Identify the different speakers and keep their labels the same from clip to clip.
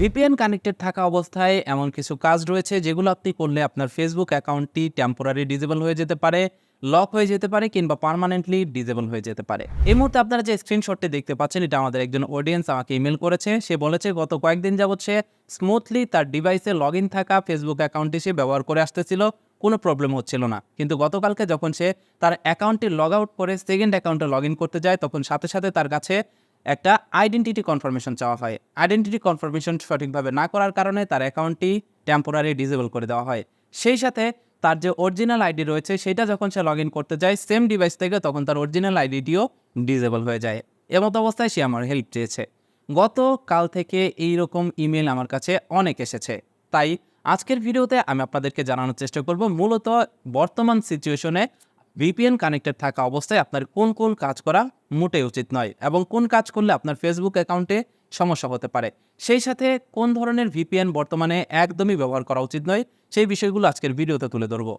Speaker 1: VPN connected থাকা অবস্থায় এমন কিছু কাজ রয়েছে যেগুলো আপনি করলে আপনার ফেসবুক অ্যাকাউন্টটি টেম্পোরারি ডিজেবল হয়ে যেতে পারে লক হয়ে যেতে পারে কিংবা পার্মানেন্টলি ডিজেবল হয়ে যেতে পারে। এই মুহূর্তে আপনারা যে স্ক্রিনশটটি দেখতে পাচ্ছেন, এটা আমাদের একজন অডিয়েন্স আমাকে ইমেল করেছে। সে বলেছে, গত কয়েকদিন যাবৎ সে স্মুথলি তার ডিভাইসে লগ ইন থাকা ফেসবুক অ্যাকাউন্টটি সে ব্যবহার করে আসতেছিল। কোনো প্রবলেম হচ্ছিল না। কিন্তু গতকালকে যখন সে তার অ্যাকাউন্টটি লগ আউট করে সেকেন্ড অ্যাকাউন্টে লগ ইন করতে যায়, তখন সাথে সাথে তার কাছে একটা আইডেন্টিটি কনফার্মেশন চাওয়া হয়। আইডেন্টিটি কনফার্মেশন সঠিকভাবে না করার কারণে তার অ্যাকাউন্টটি টেম্পোরারি ডিজেবল করে দেওয়া হয়। সেই সাথে তার যে অরিজিনাল আইডি রয়েছে, সেটা যখন সে লগ ইন করতে যায় সেম ডিভাইস থেকে তখন তার অরিজিনাল আইডিটিও ডিজেবল হয়ে যায়। এমতো অবস্থায় সে আমার হেল্প চেয়েছে। গত কাল থেকে এই রকম ইমেল আমার কাছে অনেক এসেছে। তাই আজকের ভিডিওতে আমি আপনাদেরকে জানানোর চেষ্টা করব, মূলত বর্তমান সিচুয়েশনে ভিপিএন কানেক্টেড থাকা অবস্থায় আপনার কোন কোন কাজ করা মোটেই উচিত নয় এবং কোন কাজ করলে আপনার ফেসবুক অ্যাকাউন্টে সমস্যা হতে পারে। সেই সাথে কোন ধরনের ভিপিএন বর্তমানে একদমই ব্যবহার করা উচিত নয়, সেই বিষয়গুলো আজকের ভিডিওতে তুলে ধরবো।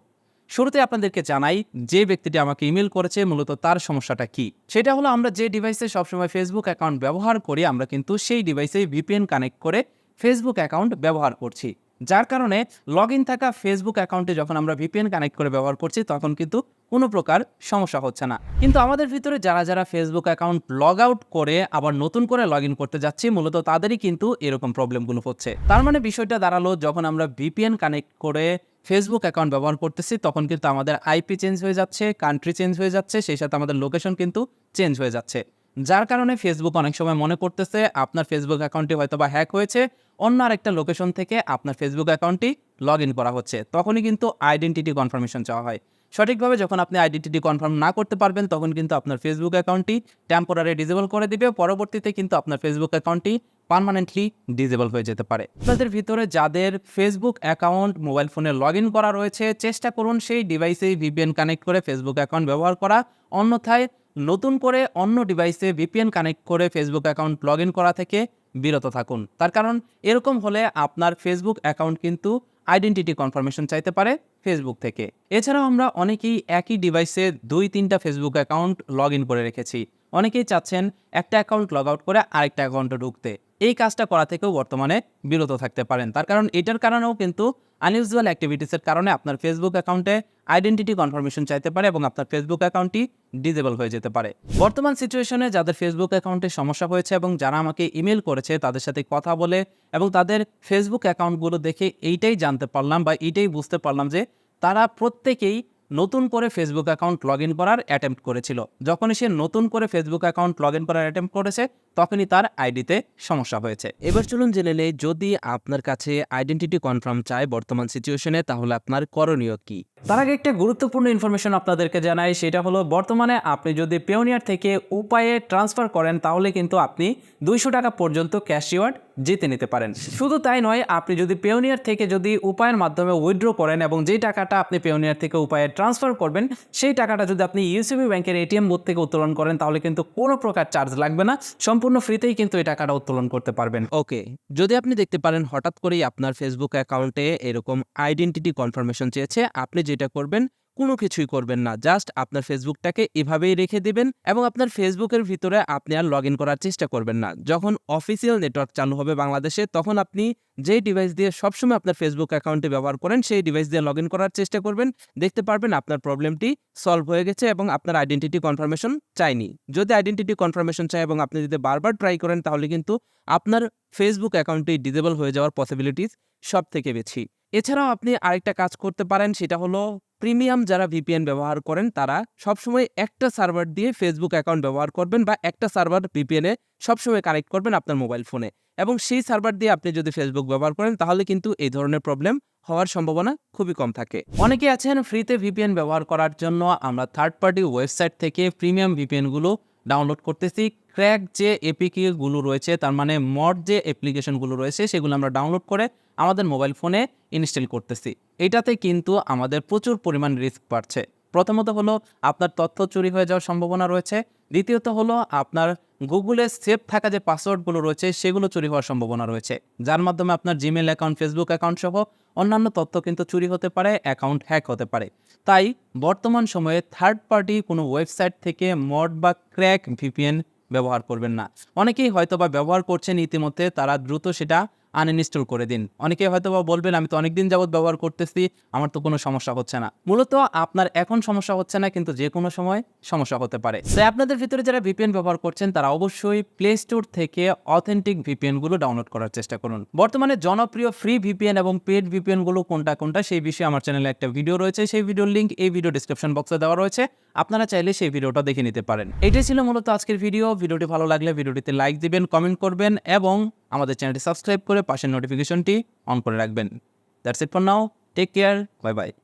Speaker 1: শুরুতে আপনাদেরকে জানাই, যে ব্যক্তিটি আমাকে ইমেল করেছে, মূলত তার সমস্যাটা কি? সেটা হলো আমরা যে ডিভাইসে সবসময় ফেসবুক অ্যাকাউন্ট ব্যবহার করি, আমরা কিন্তু সেই ডিভাইসে ভিপিএন কানেক্ট করে ফেসবুক অ্যাকাউন্ট ব্যবহার করছি। যার কারণে লগ থাকা ফেসবুক অ্যাকাউন্টে যখন আমরা ভিপিএন কানেক্ট করে ব্যবহার করছি, তখন কিন্তু কোনো প্রকার সমস্যা হচ্ছে না। কিন্তু আমাদের ভিতরে যারা যারা ফেসবুক অ্যাকাউন্ট লগ আউট করে আবার নতুন করে লগ ইন করতে যাচ্ছি, মূলত তাদেরই কিন্তু এরকম প্রবলেমগুলো হচ্ছে। তার মানে বিষয়টা দাঁড়াল, যখন আমরা ভিপিএন কানেক্ট করে ফেসবুক অ্যাকাউন্ট ব্যবহার করতেছি, তখন কিন্তু আমাদের আইপি চেঞ্জ হয়ে যাচ্ছে কান্ট্রি চেঞ্জ হয়ে যাচ্ছে, সেই সাথে আমাদের লোকেশন কিন্তু চেঞ্জ হয়ে যাচ্ছে। যার কারণে ফেসবুক অনেক সময় মনে করতেছে, আপনার ফেসবুক অ্যাকাউন্টটি হয়তো বা হ্যাক হয়েছে, অন্য আরেকটা লোকেশন থেকে আপনার ফেসবুক অ্যাকাউন্টটি লগ ইন করা হচ্ছে। তখনই কিন্তু আইডেন্টিটি কনফার্মেশন চাওয়া হয়। সঠিকভাবে যখন আপনি আইডেন্টিটি কনফার্ম না করতে পারবেন, তখন কিন্তু আপনার ফেসবুক অ্যাকাউন্টটি টেম্পোরারি ডিজেবল করে দিবে। পরবর্তীতে কিন্তু আপনার ফেসবুক অ্যাকাউন্টটি পার্মানেন্টলি ডিজেবল হয়ে যেতে পারে। আপনাদের ভিতরে যাদের ফেসবুক অ্যাকাউন্ট মোবাইল ফোনে লগ ইন করা রয়েছে, চেষ্টা করুন সেই ডিভাইসে ভিপিএন কানেক্ট করে ফেসবুক অ্যাকাউন্ট ব্যবহার করা। অন্যথায় নতুন করে অন্য ডিভাইসে ভিপিএন কানেক্ট করে ফেসবুক অ্যাকাউন্ট লগ ইন করা থেকে বিরত থাকুন। তার কারণ এরকম হলে আপনার ফেসবুক অ্যাকাউন্ট কিন্তু আইডেন্টিটি কনফার্মেশন চাইতে পারে। ফেসবুক থেকে। এছাড়াও আমরা অনেকেই একই ডিভাইসে দুই, তিনটা ফেসবুক অ্যাকাউন্ট লগ ইন করে রেখেছি। অনেকেই চাচ্ছেন একটা অ্যাকাউন্ট লগ আউট করে আরেকটা অ্যাকাউন্টে ঢুকতে। এই কাজটা করা থেকেও বর্তমানে বিরত থাকতে পারেন। তার কারণ এটার কারণেও কিন্তু আনইউজুয়াল অ্যাক্টিভিটিসের কারণে আপনার ফেসবুক অ্যাকাউন্টে আইডেন্টিটি কনফার্মেশন চাইতে পারে এবং আপনার ফেসবুক অ্যাকাউন্টটি ডিজেবল হয়ে যেতে পারে। বর্তমান সিচুয়েশনে যাদের ফেসবুক অ্যাকাউন্টে সমস্যা হয়েছে এবং যারা আমাকে ইমেল করেছে, তাদের সাথে কথা বলে এবং তাদের ফেসবুক অ্যাকাউন্টগুলো দেখে এইটাই জানতে পারলাম বা এইটাই বুঝতে পারলাম যে তারা প্রত্যেকেই নতুন করে ফেসবুক অ্যাকাউন্ট লগ ইন করার অ্যাটেম্প্ট করেছিল। যখনই সে নতুন করে ফেসবুক অ্যাকাউন্ট লগ ইন করার অ্যাটেম্প্ট করেছে, তখনই তার আইডিতে সমস্যা হয়েছে। এবার চলুন জেনে নেই, যদি আপনার কাছে আইডেন্টিটি কনফার্ম চায় বর্তমান সিচুয়েশনে তাহলে আপনার করণীয় কি? তার আগে একটা গুরুত্বপূর্ণ ইনফরমেশন আপনাদেরকে জানাই, সেটা হলো বর্তমানে আপনি যদি পেওনিয়ার থেকে উপায়ে ট্রান্সফার করেন, তাহলে কিন্তু আপনি দুইশো টাকা পর্যন্ত ক্যাশ রিওয়ার্ড জিতে নিতে পারেন। শুধু তাই নয়, আপনি যদি পেওনিয়ার থেকে যদি উপায়ের মাধ্যমে উইথড্র করেন এবং যেই টাকাটা আপনি পেওনিয়ার থেকে উপায়ে ট্রান্সফার করবেন, সেই টাকাটা যদি আপনি ইউসিবি ব্যাংকের এটিএম বুথ থেকে উত্তোলন করেন, তাহলে কিন্তু কোনো প্রকার চার্জ লাগবে না, সম্পূর্ণ ফ্রিতেই কিন্তু এই টাকাটা উত্তোলন করতে পারবেন। ওকে যদি আপনি দেখতে পারেন, হঠাৎ করেই আপনার ফেসবুক অ্যাকাউন্টে এরকম আইডেন্টিটি কনফার্মেশন চেয়েছে, আপনি যেটা করবেন, কোনো কিছুই করবেন না। জাস্ট আপনার ফেসবুকটাকে এভাবেই রেখে দিবেন এবং আপনার ফেসবুকের ভিতরে আপনি আর লগ করার চেষ্টা করবেন না। যখন অফিসিয়াল নেটওয়ার্ক চালু হবে বাংলাদেশে, তখন আপনি যেই ডিভাইস দিয়ে সবসময় আপনার ফেসবুক অ্যাকাউন্টে ব্যবহার করেন, সেই ডিভাইস দিয়ে লগ করার চেষ্টা করবেন। দেখতে পারবেন আপনার প্রবলেমটি সলভ হয়ে গেছে এবং আপনার আইডেন্টিটি কনফার্মেশন চাইনি। যদি আইডেন্টিটি কনফার্মেশন চাই এবং আপনি যদি বারবার ট্রাই করেন, তাহলে কিন্তু আপনার ফেসবুক অ্যাকাউন্টটি ডিজেবল হয়ে যাওয়ার পসিবিলিটিস সব থেকে বেশি। এছাড়াও আপনি আরেকটা কাজ করতে পারেন, সেটা হলো প্রিমিয়াম যারা ভিপিএন ব্যবহার করেন, তারা সবসময় একটা সার্ভার দিয়ে ফেসবুক অ্যাকাউন্ট ব্যবহার করবেন বা একটা সার্ভার ভিপিএনে সবসময় কানেক্ট করবেন আপনার মোবাইল ফোনে এবং সেই সার্ভার দিয়ে আপনি যদি ফেসবুক ব্যবহার করেন, তাহলে কিন্তু এই ধরনের প্রবলেম হওয়ার সম্ভাবনা খুবই কম থাকে। অনেকে আছেন ফ্রিতে ভিপিএন ব্যবহার করার জন্য, আমরা থার্ড পার্টি ওয়েবসাইট থেকে প্রিমিয়াম ভিপিএনগুলো ডাউনলোড করতেছি। ক্র্যাক যে এপিকেগুলো রয়েছে, তার মানে মড যে অ্যাপ্লিকেশনগুলো রয়েছে, সেগুলো আমরা ডাউনলোড করে আমাদের মোবাইল ফোনে ইনস্টল করতেছি। এটাতে কিন্তু আমাদের প্রচুর পরিমাণ রিস্ক বাড়ছে। প্রথমত হলো আপনার তথ্য চুরি হয়ে যাওয়ার সম্ভাবনা রয়েছে। দ্বিতীয়ত হলো আপনার গুগলে সেভ থাকা যে পাসওয়ার্ডগুলো রয়েছে, সেগুলো চুরি হওয়ার সম্ভাবনা রয়েছে। যার মাধ্যমে আপনার জিমেল অ্যাকাউন্ট ফেসবুক অ্যাকাউন্ট সহ অন্যান্য তথ্য কিন্তু চুরি হতে পারে অ্যাকাউন্ট হ্যাক হতে পারে। তাই বর্তমান সময়ে থার্ড পার্টি কোনো ওয়েবসাইট থেকে মড বা ক্র্যাক ভিপিএন ব্যবহার করবেন না। অনেকেই হয়তো বা ব্যবহার করছেন ইতিমধ্যে, তারা দ্রুত সেটা আনইনস্টল করে দিন। অনেকে হয়তো বা বলবেন, আমি তো অনেকদিন যাবত ব্যবহার করতেছি, আমার তো কোনো সমস্যা হচ্ছে না। মূলত আপনার এখন সমস্যা হচ্ছে না, কিন্তু যে কোনো সময় সমস্যা হতে পারে। তাই আপনাদের ভিতরে যারা ভিপিএন ব্যবহার করছেন, তারা অবশ্যই প্লে স্টোর থেকে অথেন্টিক ভিপিএনগুলো ডাউনলোড করার চেষ্টা করুন। বর্তমানে জনপ্রিয় ফ্রি ভিপিএন এবং পেড ভিপিএনগুলো কোনটা কোনটা, সেই বিষয়ে আমার চ্যানেলে একটা ভিডিও রয়েছে। সেই ভিডিওর লিঙ্ক এই ভিডিও ডিসক্রিপশন বক্সে দেওয়া রয়েছে। আপনারা চাইলে সেই ভিডিওটা দেখে নিতে পারেন। এটাই ছিল মূলত আজকের ভিডিও ভিডিওটি ভালো লাগলে ভিডিওটিতে লাইক দিবেন কমেন্ট করবেন এবং আমাদের চ্যানেলটি সাবস্ক্রাইব করে পাশের নোটিফিকেশনটি অন করে রাখবেন। That's it for now take care bye bye